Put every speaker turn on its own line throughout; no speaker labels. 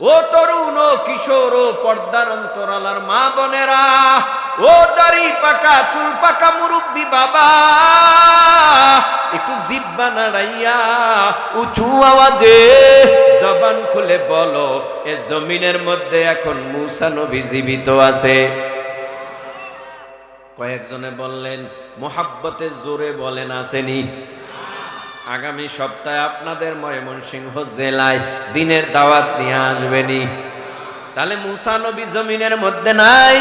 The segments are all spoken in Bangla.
ও তরুণ ও কিশোর ও পর্দার অন্তরালার মা বোনেরা, ও দাড়ি পাকা, চুল পাকা মুরব্বী বাবা, একটু জিব্বা নাড়াইয়া উঁচু আওয়াজে জবান খুলে বলো, এ জমিনের মধ্যে এখন মুসা নবী জীবিত আছে। কয়েকজনে বললেন মোহাব্বতের জোরে বলেন আসেনি। আগামী সপ্তাহে আপনাদের ময়মনসিংহ জেলায় দিনের দাওয়াত নিয়ে আসবেনি। তাহলে মুসা নবী জমিনের মধ্যে নাই,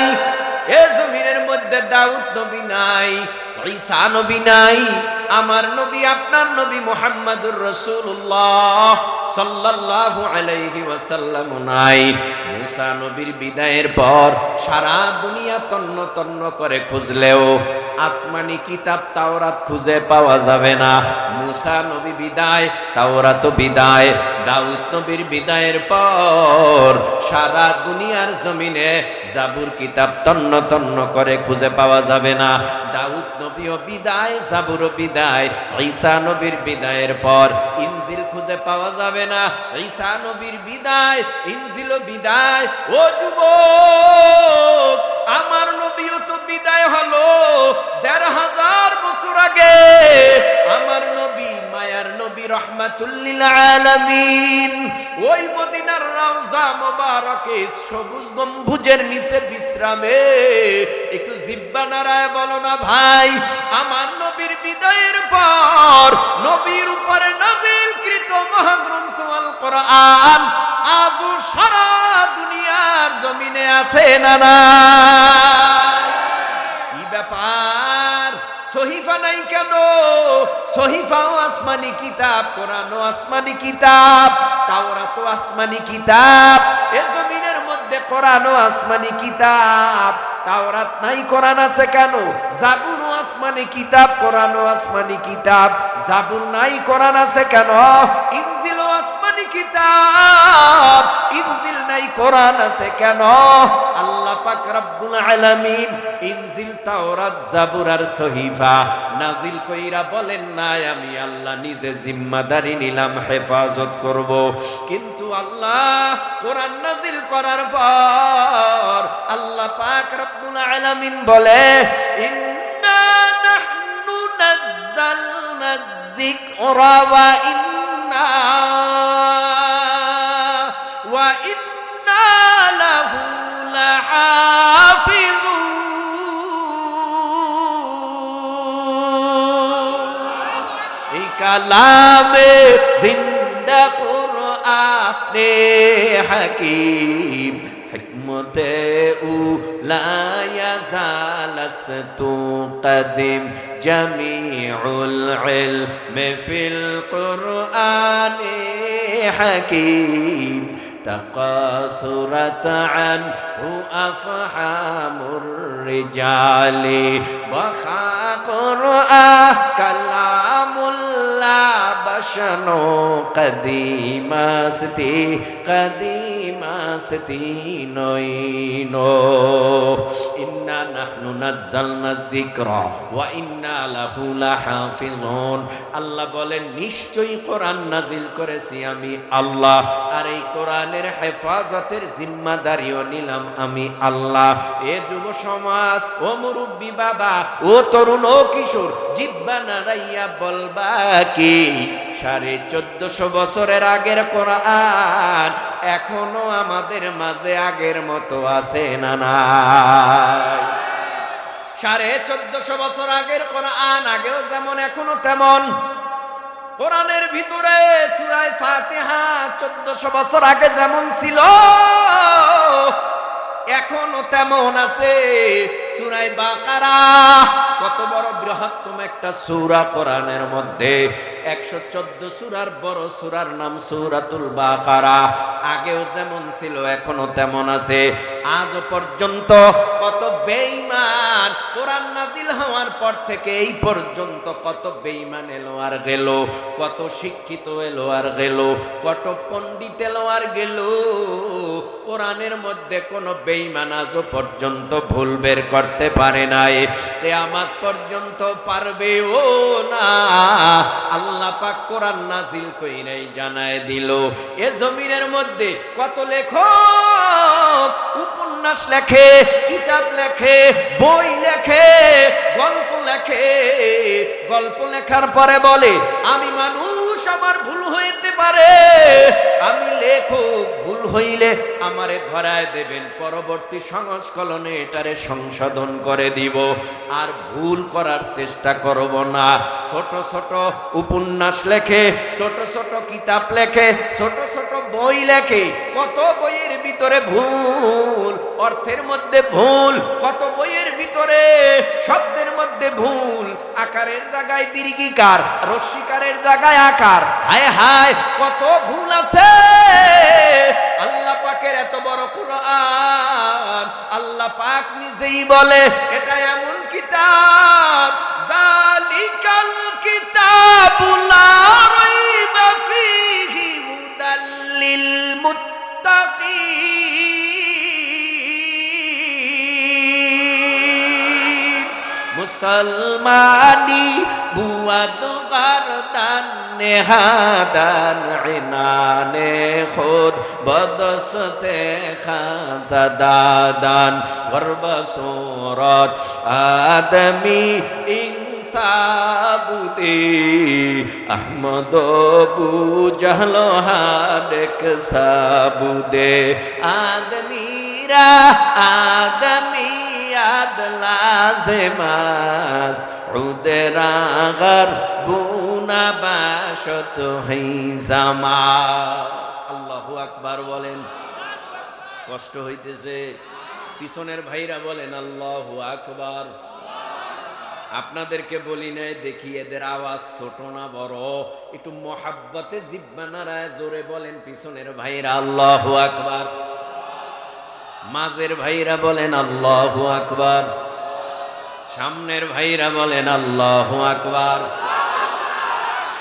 এ জমিনের মধ্যে দাউদ নবী নাই, ঈসা নবী নাই আমার নবী, আপনার নবী মোহাম্মদুর রসুল্লাহ সাল্লাল্লাহু আলাইহি ওয়াসাল্লাম নাই। মুসা নবীর বিদায়ের পর সারা দুনিয়া তন্ন তন্ন করে খুঁজলেও আসমানি কিতাব তাওরাত খুঁজে পাওয়া যাবে না। মুসা নবী বিদায় তাওরাত বিদায়। দাউদ নবীর বিদায়ের পর সারা দুনিয়ার জমিনে জাবুর কিতাব তন্ন তন্ন করে খুঁজে পাওয়া যাবে না। দাউদ নবীও বিদায়, জাবুরও বিদায়। ঈসা নবীর বিদায়ের পর ইনজিল খুঁজে পাওয়া যাবে না। ঈসা নবীর বিদায়, ইনজিল বিদায়, ও যুবক, আমার নবীও তো বিদায় হলো দেড় হাজার বছর আগে। আমার নবী মায়ার নবী রহমাতুল্লিল আলামিন। ওই মদিনার রওজা মোবারকে সবুজ গম্বুজের নিচে বিশ্রামে। একটু জিব্বা নারায় বলো না ভাই, আমার নবীর বিদায়ের পর নবীর উপরে নাজিলকৃত মহাগ্রন্থ আল কোরআন আজও সারা দুনিয়ার জমিনে আছে না না কি ব্যাপার? সহিফা নাই কেন? সহিফাও আসমানি কিতাব, কোরআনও আসমানি কিতাব তাওরা তো আসমানি কিতাব, এ জমিনের মধ্যে কোরআনও আসমানি কিতাব, তাওরাত নাই, কোরআন আছে কেন? জাবুরও আসমানি কিতাব, কোরআনও আসমানি কিতাব, জাবুর নাই, কোরআন আছে কেন? আসমানি কিতাব। ইনজিল নাই, কোরআন আছে কেন? আল্লাহ পাক রব্বুল আলামিন ইনজিল, তাওরাত, জাবুর আর সহিফা নাজিল কইরা বলেন, নাই, আমি আল্লাহ নিজে জিম্মাদারি নিলাম, হেফাজত করব। কিন্তু আল্লাহ কোরআন নাজিল করার পর আল্লাহ পাক রব্বুল আলামিন বলে, ইন্না নাহনু নাযালনা যিকরা ওয়া ইন্না কালামে জিন্দা কুরআনে হাকিম হিকমতে উ লা ইয়াজালাস্তু কদিম জামিউল ইলম ফিল কুরআনে হাকিম تقاصرت عنه أفحام الرجال. وخاق رؤى كلام الله بشنو قديم ستي قديم. ستي نوينو إنا نحن نزلنا الذكر وإنا له لحافظون আল্লাহ বলেন নিশ্চয়ই কোরআন নাজিল করেছি আমি আল্লাহ আর এই কোরআনের হেফাজতের জিম্মাদারিও নিলাম আমি আল্লাহ এ যুব সমাজ ও মুরব্বী বাবা ও তরুণ ও কিশোর জিব্বা নাড়াইয়া বলবা কি সাড়ে চোদ্দশো বছরের আগের কোরআন এখনও আমাদের মাঝে আগের মতো আছে না নাই? সাড়ে চোদ্দশো বছর আগের কোরআন আগেও যেমন, এখনও তেমন। কোরআনের ভিতরে সুরায় ফাতেহা চোদ্দশো বছর আগে যেমন ছিল, এখনও তেমন আছে। সুরাই বাকারা। কত বড় বৃহত্তম একটা সুরা কোরআনের মধ্যে একশো চোদ্দ সুরার বড় সুরার নাম সুরাতুল বাকারা। আগেও যেমন ছিল এখনও তেমন আছে। আজও পর্যন্ত কত বেঈমান কোরআন নাজিল হওয়ার পর থেকে এই পর্যন্ত কত বেঈমান এলো আর গেল, কত শিক্ষিত এলো আর গেল, কত পণ্ডিত এলো আর গেল। কোরআনের মধ্যে কোনো বেঈমান আজও পর্যন্ত ভুল বের করতে পারে নাই। কেয়ামাত পর্যন্ত পারবে ও না? আল্লাহ পাক কোরআন নাজিল কইরাই জানায় দিল। এ জমিনের মধ্যে কত লেখক উপন্যাস লেখে, কিতাব লেখে, বই লেখে, গল্প লেখে। গল্প লেখার পরে বলে, আমি মানুষ আমার ভুল হইতে পারে। আমি লেখক, ভুল হইলে আমারে ধরায় দেবেন। পরবর্তী সংস্কলনে এটারে সংশোধন করে দিব। আর ভুল করার চেষ্টা করব না। ছোট ছোট উপন্যাস লেখে, ছোট ছোট কিতাব লেখে, ছোট ছোট বই লেখে। কত বইয়ের ভিতরে ভুল? অর্থের মধ্যে ভুল। কত বইয়ের ভিতরে? শব্দের মধ্যে ভুল। আকারের জায়গায় দীর্ঘিকার, রশ্মিকারের জায়গায় আকার। হায় হায়, কত ভুল আছে। আল্লাহ পাকের এত বড় কোরআন। আল্লাহ পাক নিজেই বলে, এটা এমন কিতাব, দালিকাল কিতাবুলা রাইবা ফীহি হুদাল্লিল মুত্তাকিন। মুসলমানি বুয়াদ গারদান নেহাদান ইনানে খুদ বদসতে খাজাদাদান গর্ব সুরত আদমি ইনসাবুদে আহমদ বু জহল হাডক সাবুদে আদমিরা আদমি আদ লাজমাস উদরাগর বুনা বাসত জামাস আল্লাহু আকবার বলেন। কষ্ট হইতেছে। পিছনের ভাইরা বলেন, আল্লাহু আকবার। আপনাদেরকে বলি নাই, দেখি এদের আওয়াজ ছোট না বড়। একটু মহাব্বতে জিব্বানারায় জোরে বলেন, পিছনের ভাইরা, আল্লাহু আকবার। মাঝের ভাইরা বলেন, আল্লাহু আকবার। সামনের ভাইরা বলেন, আল্লাহ আকবার।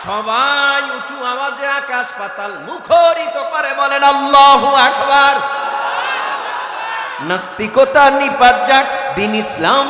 সবাই উঁচু আওয়াজে আকাশ পাতাল মুখরিত করে বলেন, আল্লাহ আকবার। নাস্তিকতা নিপাত যাক, দিন ইসলাম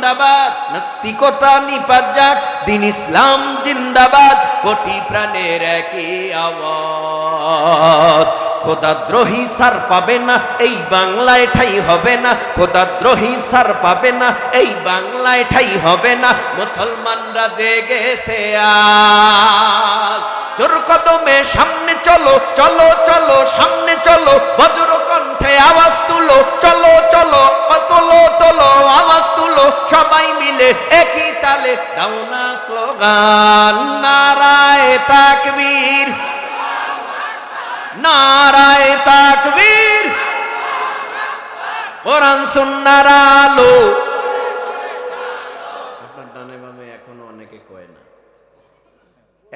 জিন্দাবাদ, নাস্তিকতা নিপাত যাক দিন ইসলাম জিন্দাবাদ, কোটি প্রাণের একই আওয়াজ। খোদাদ্রোহী সার পাবে না, এই বাংলায় ঠাই হবে না। খোদাদ্রোহী সার পাবে না, এই বাংলায় ঠাই হবে না। মুসলমানরা জেগেছে আজ। জোর কদমে সামনে চলো চলো চলো, সামনে চলো, বজ্র কণ্ঠে আওয়াজ তুলো, চলো চলো তোলো তোলো, আওয়াজ তুলো, সবাই মিলে একই তালে, দাও না স্লোগান, নারায় তাকবীর। নারায় তাকবীর। কোরআন সুন্নার আলো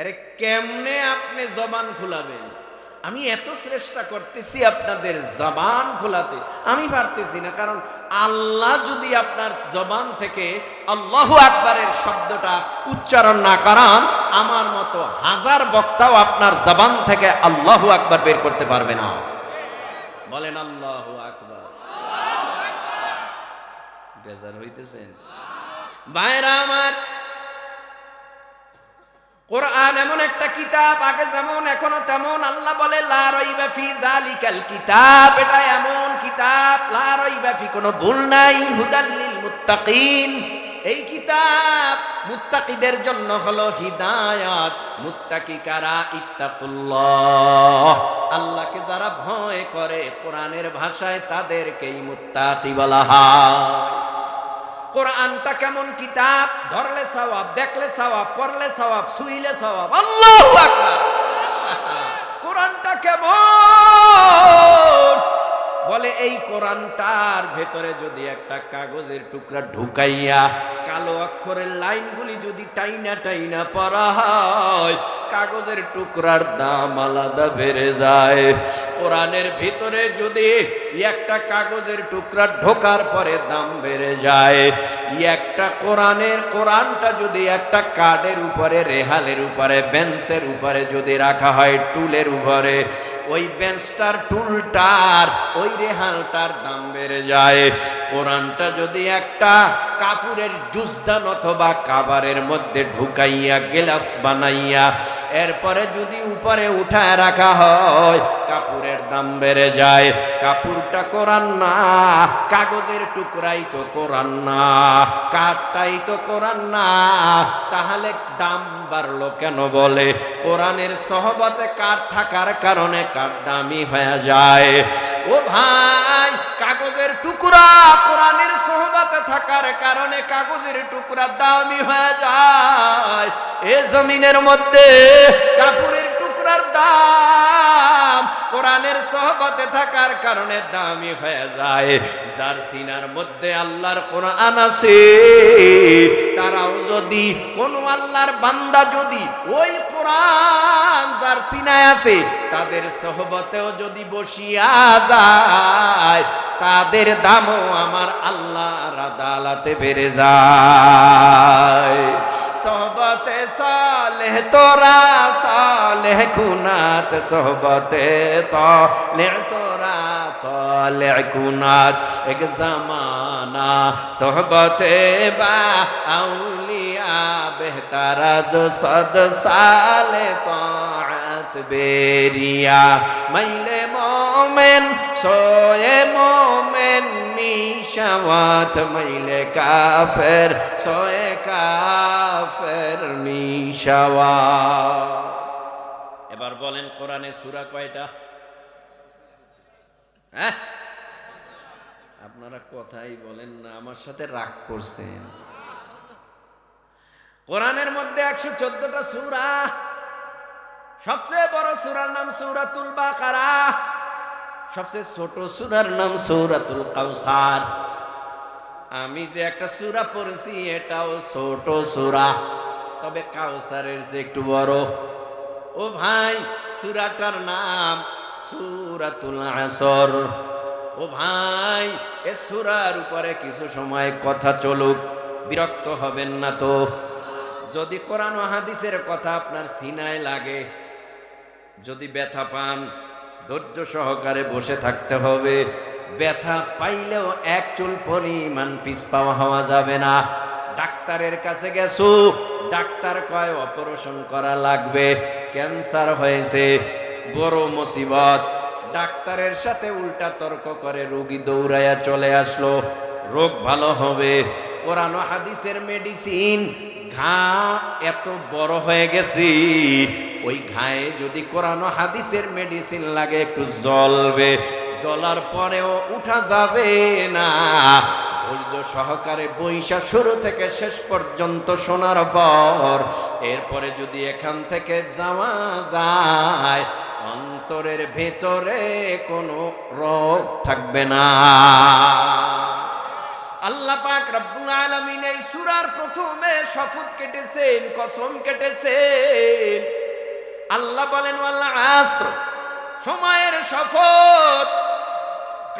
আরে কেমনে আপনি জবান খুলাবেন? আমি এত চেষ্টা করতেছি আপনাদের জবান খোলাতে। আমি পারতেছি না, কারণ আল্লাহ যদি আপনার জবান থেকে আল্লাহ আকবরের শব্দটা উচ্চারণ না করান, আমার মতো হাজার বক্তাও আপনার জবান থেকে আল্লাহ আকবর বের করতে পারবে না। বলেন আল্লাহ আকবর। বেজার হইতেছেন। ভাইরা আমার কোরআন এমন একটা কিতাব, আগে যেমন, এখনও তেমন। আল্লাহ বলে, লা রাইবা ফি যালিকাল কিতাব। এটা এমন কিতাব, লা রাইবা ফি, কোনো ভুল নাই। হুদাল্লিল মুত্তাকিন। এই কিতাব মুত্তাকিদের জন্য হলো হিদায়াত। মুত্তাকি কারা? ইত্তাকুল্লাহ। আল্লাহকে যারা ভয় করে, কোরআনের ভাষায় তাদেরকেই মুত্তাকি বলা হয়। কোরআনটা কেমন কিতাব? ধরলে সওয়াব দেখলে সওয়াব পড়লে সওয়াব শুইলে আকবার। কোরআনটা কেমন? বলে, এই কোরআনটার ভেতরে যদি একটা কাগজের টুকরা ঢুকাইয়া কালো অক্ষরের লাইনগুলি যদি টাইনা টাইনা পড়া হয়, কাগজের টুকরার দাম আলাদা বেড়ে যায়। কোরআনের ভিতরে যদি একটা কাগজের টুকরা ঢোকার পরে দাম বেড়ে যায় একটা কোরআনের কোরআনটা যদি একটা কার্ডের উপরে, রেহালের উপরে, বেঞ্চের উপরে যদি রাখা হয়, টুলের উপরে, ওই বেঞ্চটার টুলটার, ওই রেহালটার দাম বেড়ে যায়। কোরআনটা যদি একটা কাপুরের জুসদান অথবা কাবারের মধ্যে ঢুকাইয়া গেলাস বানাইয়া, এরপরে যদি উপরে উঠায় রাখা হয় কাপুরের দাম বেড়ে যায়। কাপুরটা কোরআন না, কাগজের টুকরাই তো কোরআন না। কাঠটাই তো কোরআন না। তাহলে দাম বাড়লো কেন বলে? কোরআনের সহবতে থাকার কারণে দামি হয়ে যায়? ও ভাই, কাগজের টুকরা কোরআনের সহবতে থাকার কারণে কাগজের টুকরা দামি হয়ে যায়। এ জমিনের মধ্যে কাপুরের টুকরার দাম কোরআনের সহবতে থাকার কারণে দামি হয়ে যায়। যার সিনার মধ্যে আল্লাহর কোরআন আছে, তারাও যদি কোন আল্লাহর বান্দা যদি ওই কোরআন যার সিনায় আছে, তাদের সহবতেও যদি বসিয়া যায়, তাদের দামও আমার আল্লাহর আদালতে বেড়ে যায়। সহবতে সালেহ তোরা সালেহ কুনাত সহবতে তলে তোরা তলে কুনাত এক জামানা সহবতে বা আউলিয়া বেহতারাজ সদ সালে বেরিয়া, মাইলে মোমেন, সোয়ে মোমেন, মিশাওয়াত, মাইলে কাফের, সোয়ে কাফের মিশাওয়া এবার বলেন কোরআনে সূরা কয়টা? হ্যাঁ? আপনারা কথাই বলেন না, আমার সাথে রাগ করছেন। কোরআনের মধ্যে একশো চোদ্দটা সূরা সবচেয়ে বড় সুরার নাম সূরাতুল বাকারা, সবচেয়ে ছোট সুরার নাম সূরাতুল কাউসার। আমি যে একটা সূরা পড়েছি, এটাও ছোট সূরা, তবে কাউসারের যে একটু বড়। ও ভাই, সূরাটার নাম সূরাতুল আসর। ও ভাই, এ সুরার উপরে কিছু সময় কথা চলুক, বিরক্ত হবেন না তো। যদি কোরআন হাদিসের কথা আপনার সিনায় লাগে যদি ব্যথা পান, ধৈর্য সহকারে বসে থাকতে হবে। ব্যথা পাইলেও এক চুল পরিমাণ পিস পাওয়া হওয়া যাবে না। ডাক্তারের কাছে গেছো, ডাক্তার কয়, অপারেশন করা লাগবে, ক্যান্সার হয়েছে, বড় মুসিবত। ডাক্তারের সাথে উল্টা তর্ক করে রোগী দৌড়াইয়া চলে আসলো। রোগ ভালো হবে। কোরআন হাদিসের মেডিসিন ঘা এত বড় হয়ে গেছি। ওই ঘায়ে যদি কোরআন হাদিসের মেডিসিন লাগে, একটু জ্বলবে। জ্বলার পরেও উঠা যাবে না। ধৈর্য সহকারে বৈশা শুরু থেকে শেষ পর্যন্ত শোনার পর, এরপরে যদি এখান থেকে যাওয়া যায়, অন্তরের ভেতরে কোনো রোগ থাকবে না। আল্লাহ পাক রব্বুল আলামিন এই সূরার প্রথমে শপথ কেটেছেন, কসম কেটেছেন। আল্লাহ বলেন আসর। সময়ের শপথ,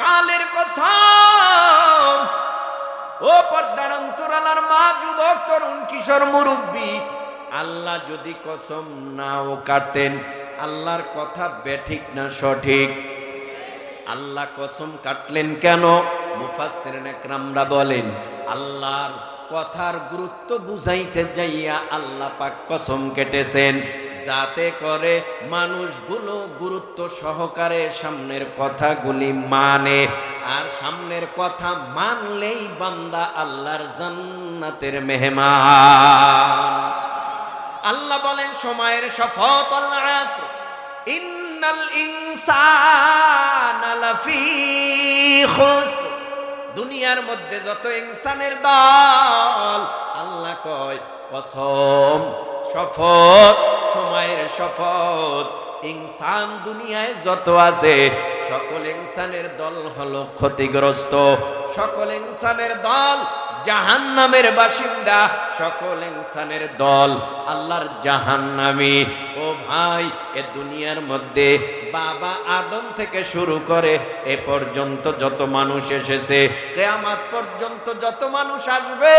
কালের কথা ও পর্দার অন্তরালার মা, যুবক, তরুণ, কিশোর, মুরব্বী, আল্লাহ যদি কসম নাও কাটেন, আল্লাহর কথা বেঠিক না সঠিক? আল্লাহ কসম কাটলেন কেন? মুফাসসিরিন একরামরা বলেন, আল্লাহর কথার গুরুত্ব বুঝাইতে যাইয়া আল্লাহ পাক কসম কেটেছেন। যাতে করে মানুষগুলো গুরুত্ব সহকারে সামনের কথাগুলি মানে। আর সামনের কথা মানলেই বান্দা আল্লাহর জান্নাতের মেহমান। আল্লাহ বলেন, সময়ের শপথ আল্লাহ ইন্নাল ইনসানা লাফি খুসর। দুনিয়ার মধ্যে যত ইনসানের দল, আল্লাহ কয়, কসম, শপথ সময়ের শপথ। ইনসান দুনিয়ায় যত আছে, সকল ইনসানের দল হলো ক্ষতিগ্রস্ত। সকল ইনসানের দল জাহান নামের বাসিন্দা সকল ইনসানের দল আল্লাহর জাহান্নামী। ও ভাই, এ দুনিয়ার মধ্যে বাবা আদম থেকে শুরু করে এ পর্যন্ত যত মানুষ এসেছে, কেয়ামাত পর্যন্ত যত মানুষ আসবে,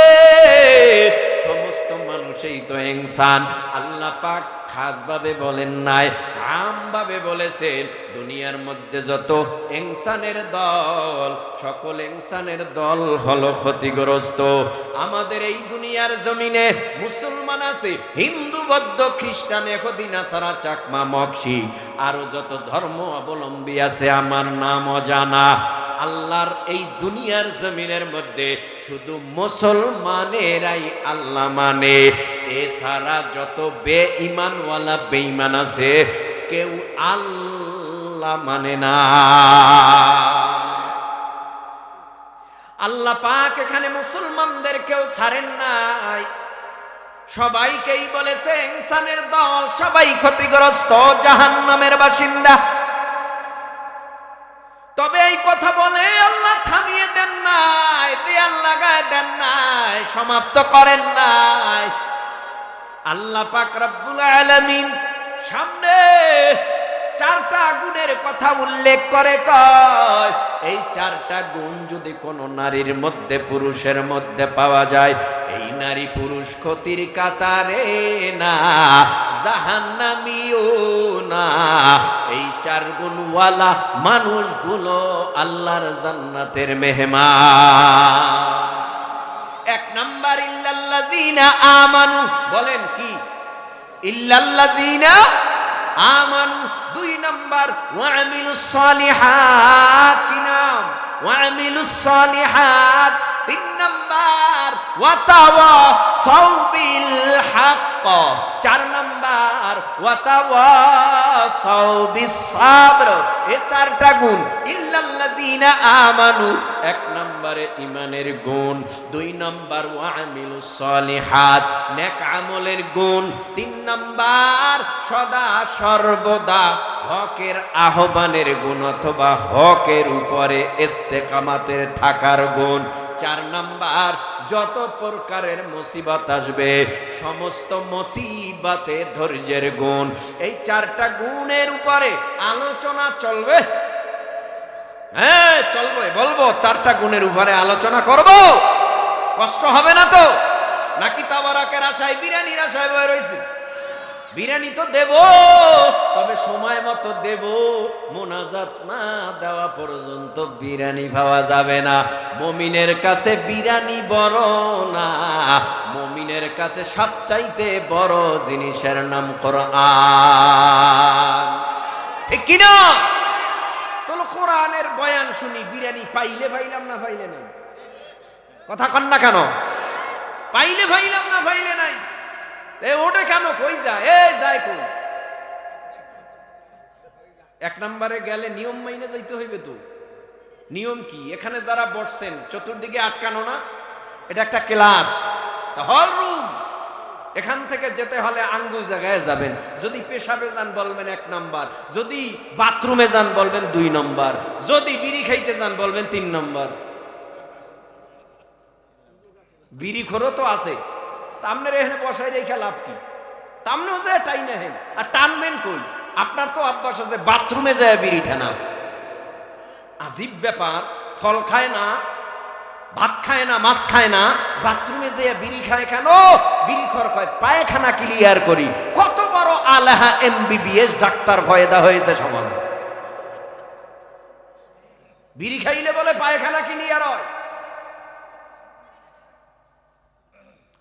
সমস্ত মানুষই তো ইনসান। আল্লাহ পাক খাসভাবে বলেন নাই, আমভাবে বলেছেন, দুনিয়ার মধ্যে যত ইনসানের দল, সকল ইনসানের দল হলো ক্ষতিগ্রস্ত। আমাদের এই দুনিয়ার জমিনে। মুসলমান আছে, হিন্দু, বৌদ্ধ, খ্রিস্টান এখদিন সারা চাকমা, মক্সি। আরও যত ধর্ম অবলম্বী আছে, আমার নাম অজানা। আল্লাহর এই দুনিয়ার জমিনের মধ্যে শুধু মুসলমানেরাই আল্লাহ মানে। এছাড়া যত বে ইমানওয়ালা বেঈমান আছে, কেউ আল্লাহ মানে না। আল্লাহ পাক এখানে মুসলমানদের কেউ ছাড়েন নাই। সবাইকেই বলেছে ইনসানের দল, সবাই ক্ষতিগ্রস্ত, জাহান্নামের বাসিন্দা। তবে এই কথা বলে আল্লাহ থামিয়ে দেন নাই, দেয়াল লাগায় দেন নাই, সমাপ্ত করেন নাই। আল্লাহ পাক রব্বুল আলামিন সামনে চারটা গুণের কথা উল্লেখ করে কয়, এই চারটা গুণ যদি কোনো নারীর মধ্যে পুরুষের মধ্যে পাওয়া যায়, এই নারী পুরুষ ক্ষতির কাতারে না, জাহান্নামিও না। এই চার গুণওয়ালা মানুষগুলো আল্লাহর জান্নাতের মেহমান। এক নাম্বার, ইল্লাল্লাযীনা আমানু। বলেন কি? ইল্লাল্লাযীনা আমানু। নাম্বার ওয়ামিলুস সালিহাত কি নাম ওয়ামিলুস সালিহাত তিন নাম্বার, ওয়াতাওয়া সাউবিল হক চার নাম্বার, ওয়াতাওয়া সাউবিস সাবর। এ চারটা গুণ। ইল্লাল্লাযীনা আমানু। এক নম্বরে ইমানের গুণ। দুই নম্বর ওয়ামিলুস সালিহাত। নেক আমলের গুণ। তিন নাম্বার, সদা সর্বদা হকের আহ্বানের গুণ অথবা হকের উপরে ইস্তেকামাতের থাকার গুণ। চার নাম্বার, যত প্রকারের মুসিবত আসবে, সমস্ত মুসিবতে ধৈর্যের গুণ। এই চারটা গুণের উপরে আলোচনা চলবে। হ্যাঁ চলবে, বলব, চারটা গুণের উপরে আলোচনা করব। কষ্ট হবে না তো? নাকি তাবারাকের আশায়, বিরিয়ানির আশায় বয়ে রয়েছে? বিরিয়ানি তো দেব, তবে সময় মতো দেব। মোনাজাত না দেওয়া পর্যন্ত বিরিয়ানি পাওয়া যাবে না। মমিনের কাছে বিরিয়ানি বড় না, মমিনের কাছে সবচাইতে বড় জিনিসের নাম ঠিক কিনা কোরআনের বয়ান শুনি, বিরিয়ানি পাইলে পাইলাম না পাইলে নাই? কথা কন না কেন? পাইলে পাইলাম না পাইলে নাই? এ ওটা কেন? কই যায়? এ যায় কই? এক নম্বরে গেলে নিয়ম মাইনে যাইতে হইবে তো। নিয়ম কি? এখানে যারা বসছেন, চতুর্দিকে আটকানো না, এটা একটা ক্লাস। Hall room. এখান থেকে যেতে হলে আঙ্গুল জায়গায় যাবেন। যদি পেশাবে যান বলবেন এক নাম্বার। যদি বাথরুমে যান বলবেন দুই নম্বর। যদি বিড়ি খাইতে যান বলবেন তিন নম্বর। বিড়ি খোরও তো আছে। তামনের এখানে বসাই রেখে লাভ কি? তামনেও যায় টাই নেহেন আর টানবেন কই? আপনার তো অভ্যাস আছে, বাথরুমে যায় বিড়ি ঠানা আজীব ব্যাপার, ফল খায় না, ভাত খায় না, মাছ খায় না, বাথরুমে যে বিড়ি খায় কেন? বিড়ি খর কয়, পায়খানা ক্লিয়ার করি। কত বড় আলাহা এমবিবিএস ডাক্তার ফয়দা হয়েছে সমাজে। বিড়ি খাইলে বলে পায়খানা ক্লিয়ার হয়।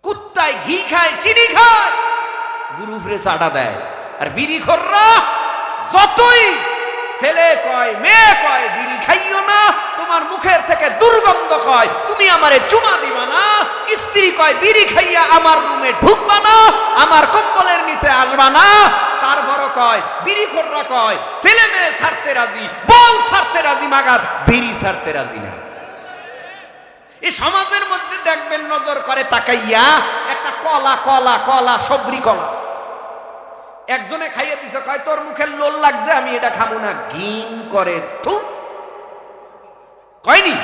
কুত্তায় ঘি খায় চিনি খায় গুরু ফ্রে চাটা দেয় আর বিড়ি খররা যতই ছেলে কয় মেয়ে কয় বিড়ি খাইও না তোমার মুখের থেকে দুর্গন্ধ কয় তুমি আমারে চুমা দিবা না স্ত্রী কয় বিড়ি খাইয়া আমার রুমে ঢুকবা না আমার কম্বলের নিচে আসবা না তারপর কয় বিড়ি খররা কয় ছেলে মেয়ে ছাড়তে রাজি বল ছাড়তে রাজি মাগার বিড়ি ছাড়তে রাজি না এই সমাজের মধ্যে দেখবেন নজর করে তাকাইয়া একটা কলা কলা কলা, সবরি কলা। একজনে খাইয়ে দিছে, কয়, তোর মুখে লোল লাগছে, আমি এটা খাব না। ঘিন করে থু। কয়নি?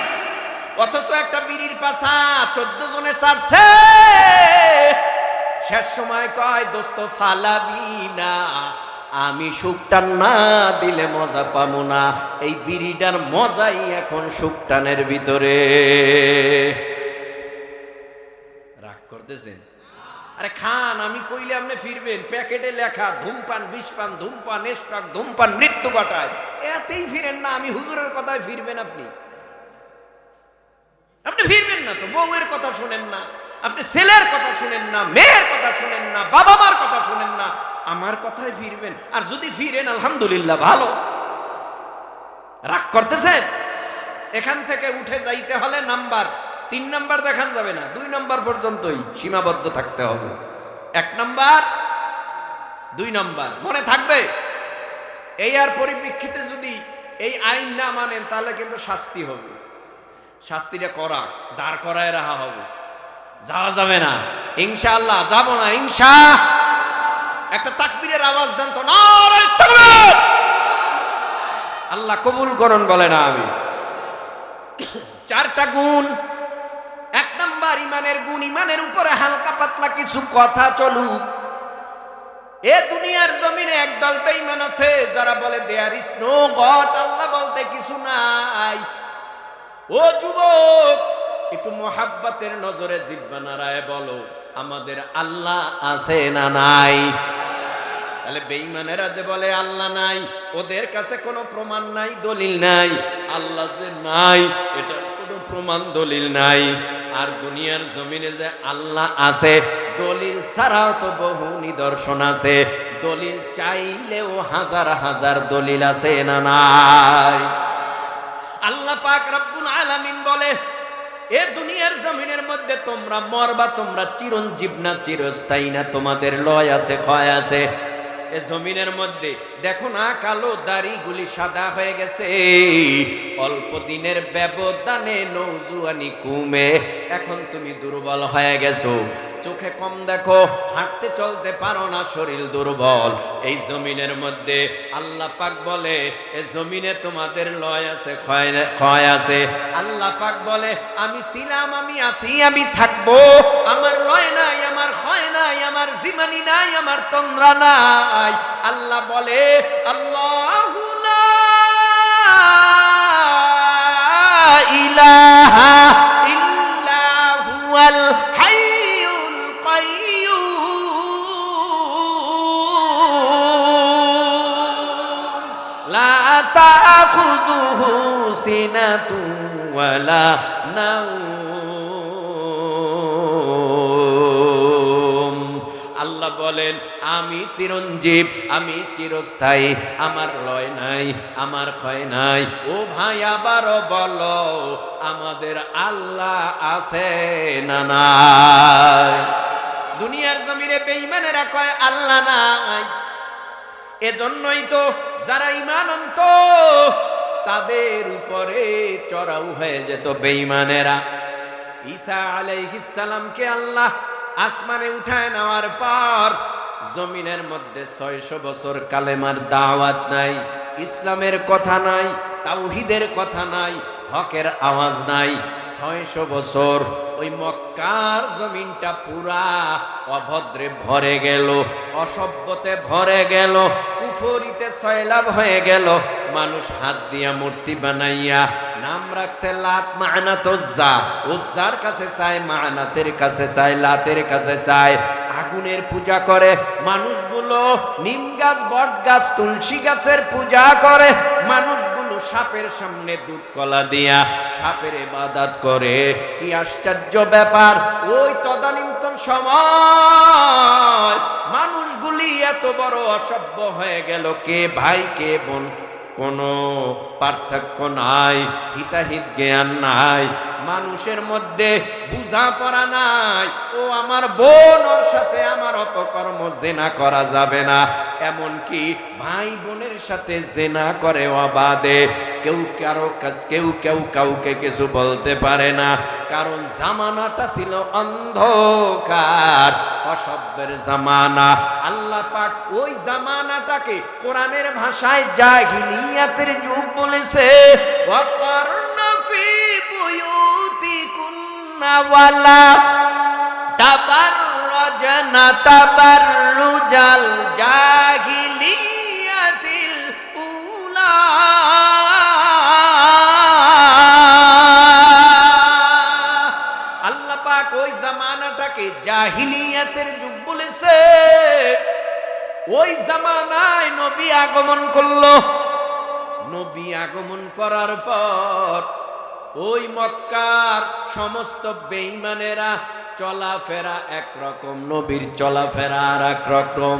অথচ একটা বিড়ির পাশা চোদ্দ জনে চারছে। শেষ সময় কয়, দোস্ত ফালাবি না আমি সুখটান না দিলে মজা পাবো না। এই বিড়িটার মজাই এখন সুখটানের ভিতরে। রাগ করতেছেন? আরে খান, আমি কইলে আপনি ফিরবেন। প্যাকেটে লেখা, ধূমপান, বিষপান, ধূমপান, স্টক, ধূমপান, মৃত্যু ঘটায়। এতেই ফিরেন না, আমি হুজুরের কথায় ফিরবেন আপনি। আপনি ফিরবেন না তো, বউয়ের কথা শুনেন না। আপনি ছেলের কথা শুনেন না, মেয়ের কথা শুনেন না বাবা মার কথা শুনেন না। আমার কথায় ফিরবেন। আর যদি ফিরেন, আলহামদুলিল্লাহ, ভালো। রাগ করতেছেন? এখান থেকে উঠে যাইতে হলে নাম্বার, তিন নাম্বার দেখান যাবে না, দুই নাম্বার পর্যন্তই সীমাবদ্ধ থাকতে হবে। এক নাম্বার, দুই নাম্বার, মনে থাকবে? এই আর পরিপ্রেক্ষিতে যদি এই আইন না মানেন, তাহলে কিন্তু শাস্তি হবে। শাস্তিটা করা, দাঁড় করায় রাখা হবে। যাওয়া যাবে না। ইনশাআল্লাহ, যাব না ইনশা একটা তাকবীরের আওয়াজ দেন তো আল্লাহ কবুল করুন বলে না আমি। চারটা গুণ। এক নাম্বার, ইমানের গুণ। ইমানের উপরে হালকা পাতলা কিছু কথা চলুক। এ দুনিয়ার জমিনে একদল বেঈমান আছে, যারা বলে there is no God Allah বলতে কিছু নাই। ও যুবক, একটু মোহাব্বতের নজরে জিব্বা বলো, আমাদের আল্লাহ আছে না নাই? তাহলে বেঈমানেরা যে বলে, আল্লাহ নাই। ওদের কাছে কোনো প্রমাণ নাই, দলিল নাই। আল্লাহ যে নাই, এটার কোনো প্রমাণ, দলিল নাই। আর দুনিয়ার জমিনে যে আল্লাহ আছে, দলিল ছাড়াও তো বহু নিদর্শন আছে। দলিল চাইলেও হাজার হাজার দলিল আছে না নাই? আল্লাহ পাক রব্বুল আলামিন বলে, এ দুনিয়ার জমিনের মধ্যে তোমরা মরবা, তোমরা চিরঞ্জীব না, চিরস্থায়ী না, তোমাদের লয় আছে, ক্ষয় আছে। এ জমিনের মধ্যে দেখো না, কালো দাড়িগুলি সাদা হয়ে গেছে। অল্প দিনের ব্যবধানে নৌজুয়ানি কুমে, এখন তুমি দুর্বল হয়ে গেছো। চোখে কম দেখো, হাঁটতে চলতে পারো না, শরীর দুর্বল। এই জমিনের মধ্যে আল্লাহ পাক বলে, এ জমিনে তোমাদের লয় আছে, ক্ষয় আছে। আল্লাহ পাক বলে, আমি ছিলাম, আমি আছি, আমি থাকব। আমার লয় নাই, আমার ক্ষয় নাই, আমার জিমানি নাই, আমার তন্দ্রা নাই। আল্লাহ বলে, আল্লাহ ইলাহা ইল্লা হুয়াল হাইয়ুল কাইয়্যুম লা তাখুযুহু সিনাতু ওয়ালা নাওম। আল্লাহ বলেন আমি চিরঞ্জীব, আমি চিরস্থায়ী, আমার লয় নাই, আমার ক্ষয় নাই। ও ভাই আবারও বলো, আমাদের আল্লাহ আছে না নাই? দুনিয়ার জমিরে বেঈমানেরা কয়, আল্লাহ নাই। এজন্যই তো যারা ইমান আনত, তাদের উপরে চড়াও হয়ে যেত বেঈমানেরা। ঈসা আলাইহিস সালামকে আল্লাহ আসমানে উঠায় নেওয়ার পর জমিনের মধ্যে ছয়শো বছর কালেমার দাওয়াত নাই ইসলামের কথা নাই তাওহিদের কথা নাই হকের আওয়াজ নাই। ছয়শো বছর ওই মক্কার জমিনটা পুরা অভদ্রে ভরে গেল, অসভ্যতে ভরে গেল, কুফরিতে সয়লাভ হয়ে গেল। মানুষ হাত দিয়া মূর্তি বানাইয়া নাম রাখছে লাত মানাত উজ্জা। উজ্জার কাছে চায়, মানাতের কাছে চায়, লাতের কাছে চায়। আগুনের পূজা করে মানুষগুলো, নিম গাছ, বট গাছ, তুলসী গাছের পূজা করে। মানুষগুলো সাপের সামনে দুধ কলা দিয়া সাপের এবাদাত করে। কি আশ্চর্য ব্যাপার, ওই তদানীন্তন সময় মানুষগুলি এত বড় অসভ্য হয়ে গেল। কে ভাই, কে বোন, কোনো পার্থক্য নাই, হিতাহিত জ্ঞান নাই। মানুষের মধ্যে বুঝা পড়া নাই। ও আমার বোন, ওর সাথে আমার অপকর্ম জেনা করা যাবে না। এমনকি ভাই বোনের সাথে জেনা করে অবাদে কেউ কারও কাছ, কেউ কেউ কাউকে কিছু বলতে পারে না। কারণ জামানাটা ছিল অন্ধকার, অসভ্যের জামানা। আল্লাহ পাক ওই জামানাটাকে কোরআনের ভাষায় জাহিলিয়াতের যুগ বলেছে। ওয়াকারন ফি বুয়ুতিকুন্না ওয়ালা তাবাররাজনা, তাবাররুজাল জাহিলিয়াতিল উলা। আল্লাহ পাক ওই জামানাটাকে জাহিলিয়াতের যুগ বলেছে। ওই জামানায় নবী আগমন করল। নবী আগমন করার পর ওই মক্কার সমস্ত বেঈমানেরা চলাফেরা একরকম, নবীর চলাফেরা আর একরকম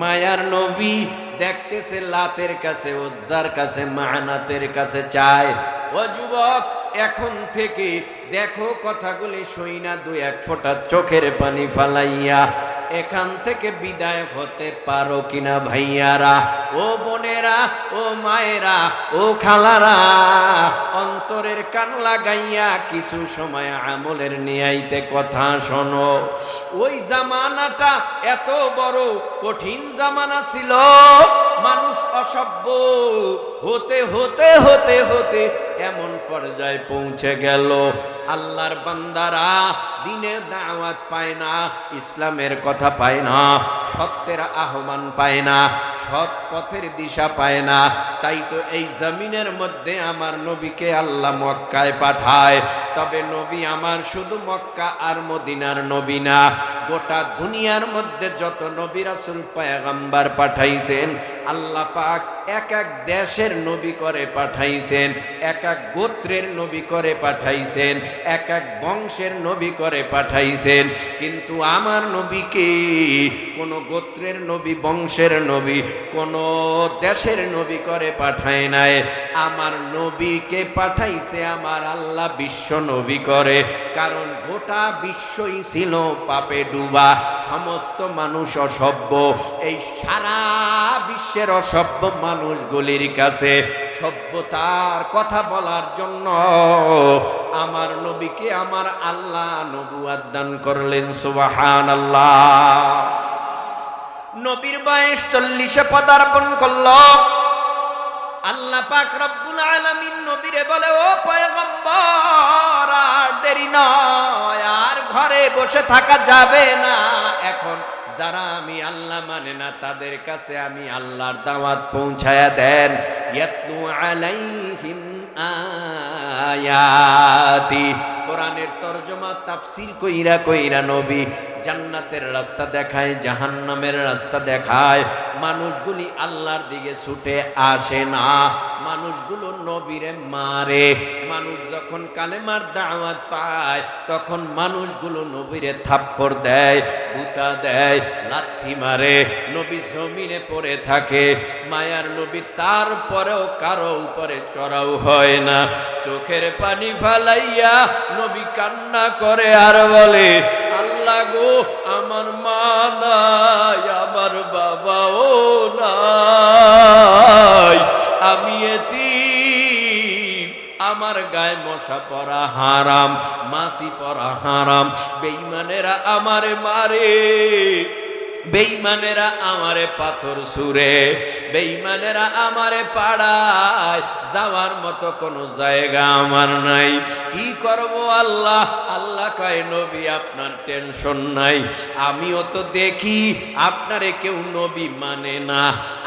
মায়ার নবী দেখতেছে লাতের কাছে, ওজ্জার কাছে মাহানাতের কাছে চায়। ও যুবক এখন থেকে দেখো কথাগুলি শুই না দুই এক ফোঁটা চোখের পানি ফালাইয়া। এখান থেকে বিদায় হতে পারো কিনা ভাইয়ারা? ও বোনেরা, ও মায়েরা, ও খালারা, অন্তরের কান লাগাইয়া কিছু সময় আমলের নিয়াইতে কথা শোনো। ওই জামানাটা এত বড় কঠিন জামানা ছিল, মানুষ অসভ্য। হতে হতে হতে হতে এমন পর্যায়ে পৌঁছে গেল। আল্লাহর বান্দারা দিনের দাওয়াত পায় না, ইসলামের কথা পায় না, সত্যের আহ্বান পায় না, সৎ পথের দিশা পায় না। তাই তো এই জমিনের মধ্যে আমার নবীকে আল্লাহ মক্কায় পাঠায়। তবে নবী আমার শুধু মক্কা আর মদিনার নবী না, গোটা দুনিয়ার মধ্যে যত নবী রাসুল পায়গাম্বার পাঠাইছেন, আল্লাহ পাক এক এক দেশের নবী করে পাঠাইছেন, এক এক গোত্রের নবী করে পাঠাইছেন, এক এক বংশের নবী করে পাঠাইছেন। কিন্তু আমার নবীকে কোন গোত্রের নবী, বংশের নবী, কোন দেশের নবী করে পাঠায় নাই। আমার নবীকে পাঠাইছে? আমার আল্লাহ বিশ্ব নবী করে। কারণ গোটা বিশ্বই ছিল পাপে ডুবা, সমস্ত মানুষ অসভ্য। এই সারা বিশ্বের অসভ্য মানুষগুলির কাছে সভ্যতার কথা বলার জন্য আমার নবীকে আমার আল্লাহ নবুয়াদ দান করলেন সুবাহান আল্লাহ নবীর বয়স চল্লিশে পদার্পণ করল। আল্লাহ পাক রব্বুল আলামিন নবীরে বলে, ও পয়গম্বর, আর দেরি নয়, আর ঘরে বসে থাকা যাবে না। এখন যারা আমি আল্লাহ মানে না, তাদের কাছে আমি আল্লাহর দাওয়াত পৌঁছায়া দেন। ইয়াতলু আলাইহিম আয়াতি কোরআনের তরজমা তাফসির কইরা কইরা নবী জান্নাতের রাস্তা দেখায়, জাহান্নামের রাস্তা দেখায়। মানুষগুলি আল্লাহর দিকে ছুটে আসে না। মানুষগুলো নবীরে মারে। মানুষ যখন কালেমার দাওয়াত পায়, তখন মানুষগুলো নবীরে থাপ্পড় দেয়, গুতা দেয়, লাথি মারে। নবী জমিনে পড়ে থাকে। মায়ার নবী তারপরেও কারও উপরে চড়াও হয় না। চোখের পানি ফালাইয়া নবী কান্না করে আর বলে, আল্লাহ গো, আমার মা নাই, আমার বাবাও নাই, আমি এতি আমার গায়ে মশা পরা হারাম মাসি পরা হারাম বেইমানেরা আমারে মারে বেইমানেরা আমারে পাথর সুরে বেইমানেরা আমারে পাড়ায়, যাওয়ার মতো কোনো জায়গা আমার নাই। কি করব আল্লাহ? আল্লাহ কয়, নবী, আপনার টেনশন নাই। আমিও তো দেখি আপনারে কেউ নবী মানে না।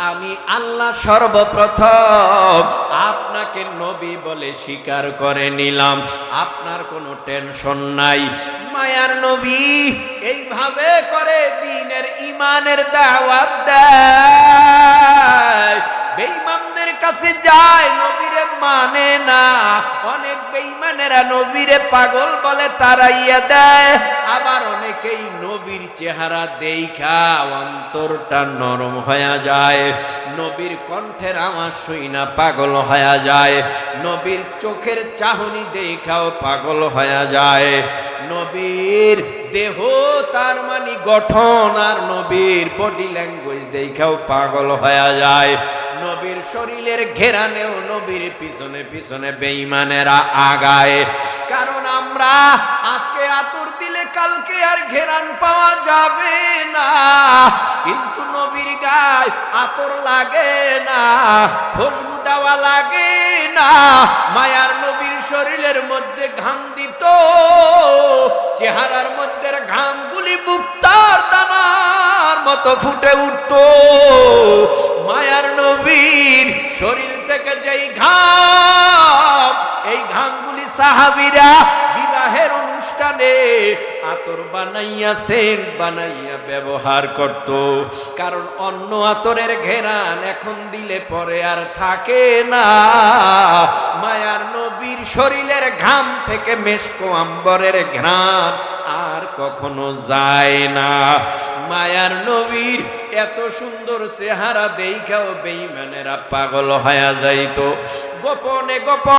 আমি আল্লাহ সর্বপ্রথম আপনাকে নবী বলে স্বীকার করে নিলাম। আপনার কোনো টেনশন নাই। মায়ার নবী এইভাবে করে দিনের ইমানের দাওয়াত দেয়। বেইমানদের কাছে যায়, নবীরে মানে না। অনেক বেঈমানেরা নবীরে পাগল বলে তারাইয়া দেয়। আবার অনেকেই নবীর চেহারা দেখা অন্তরটা নরম হয়ে যায়। নবীর কণ্ঠের আওয়াজ শুই না পাগল হয়ে যায়। নবীর চোখের চাহনি দেখাও পাগল হয়ে যায়। নবীর দেহ তার মানে গঠন আর নবীর বডি ল্যাঙ্গুয়েজ দেখাও পাগল হয়ে যায়। নবীর শরীরের ঘেরানেও নবীর পিছনে পিছনে বেঈমানেরা আগায় কারণ আমরা আজকে আতুর দিলে কালকে আর ঘেরান পাওয়া যাবে না। কিন্তু নবীর গায়ে আতর লাগে না খুশবু দেওয়া লাগে না। মায়ার নবীর শরীরের মধ্যে ঘাম দিত, চেহারার মধ্যে ঘামগুলি মুক্তার দানার মতো ফুটে উঠত। মায়ার নবীর শরীর থেকে যেই ঘাম এই ঘামগুলি সাহাবিরা বিবাহের অনুষ্ঠানে আতর বানাইয়া সেন্ট বানাইয়া ব্যবহার করত। কারণ অন্য আতরের ঘেরান এখন দিলে পরে আর থাকে না। মায়ার নবীর শরীরের ঘাম থেকে মেশকো আম্বরের ঘ্রাণ আর কখনো যায় না। মায়ার নবীর এত সুন্দর চেহারা দেখাও বেইমানেরা পাগল হয়ে যাইতো। গোপনে গোপন